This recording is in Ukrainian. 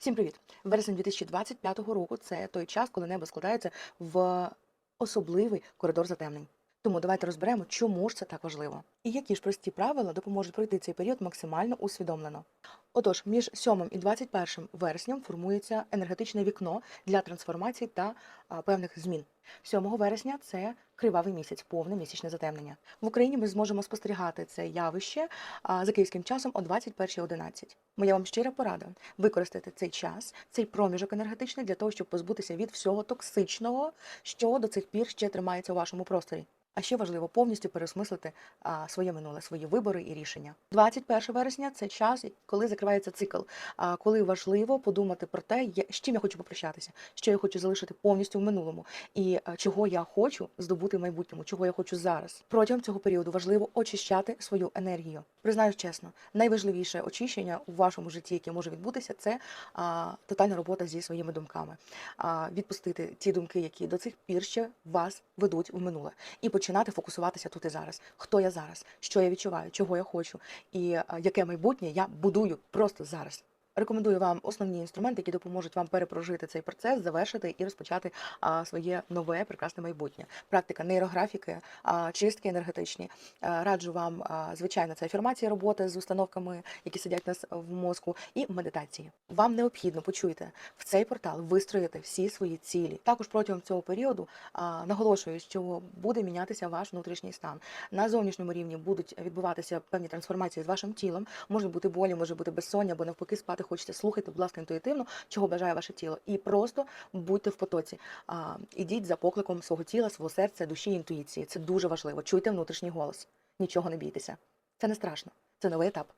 Всім привіт! Вересень 2025 року це той час, коли небо складається в особливий коридор затемнень. Тому давайте розберемо, чому ж це так важливо, і які ж прості правила допоможуть пройти цей період максимально усвідомлено. Отож, між 7 і 21 вересням формується енергетичне вікно для трансформації та певних змін. 7 вересня це кривавий місяць, повне місячне затемнення. В Україні ми зможемо спостерігати це явище за київським часом о 21.11. Моя вам щира порада використати цей час, цей проміжок енергетичний для того, щоб позбутися від всього токсичного, що до цих пір ще тримається у вашому просторі. А ще важливо повністю переосмислити своє минуле, свої вибори і рішення. 21 вересня це час, коли закривається цикл, а, коли важливо подумати про те, з чим я хочу попрощатися, що я хочу залишити повністю в минулому, і чого я хочу здобути в майбутньому, чого я хочу зараз. Протягом цього періоду важливо очищати свою енергію. Признаюсь чесно, найважливіше очищення у вашому житті, яке може відбутися, це а, тотальна робота зі своїми думками. А, відпустити ті думки, які до цих пір ще вас ведуть в минуле, і починати фокусуватися тут і зараз. Хто я зараз, що я відчуваю, чого я хочу, і а, яке майбутнє я будую просто зараз. Рекомендую вам основні інструменти, які допоможуть вам перепрожити цей процес, завершити і розпочати своє нове прекрасне майбутнє. Практика нейрографіки, чистки енергетичні. Е, Раджу вам, звичайно, це афірмація роботи з установками, які сидять у нас в мозку, і медитації. Вам необхідно почуйте в цей портал вистроїти всі свої цілі. Також протягом цього періоду наголошую, що буде мінятися ваш внутрішній стан. На зовнішньому рівні будуть відбуватися певні трансформації з вашим тілом. Можуть бути болі, може бути безсоння, або навпаки спати хочеться. Слухайте, будь ласка, інтуїтивно, чого бажає ваше тіло, і просто будьте в потоці. А, ідіть за покликом свого тіла, свого серця, душі, інтуїції. Це дуже важливо. Чуйте внутрішній голос. Нічого не бійтеся. Це не страшно. Це новий етап.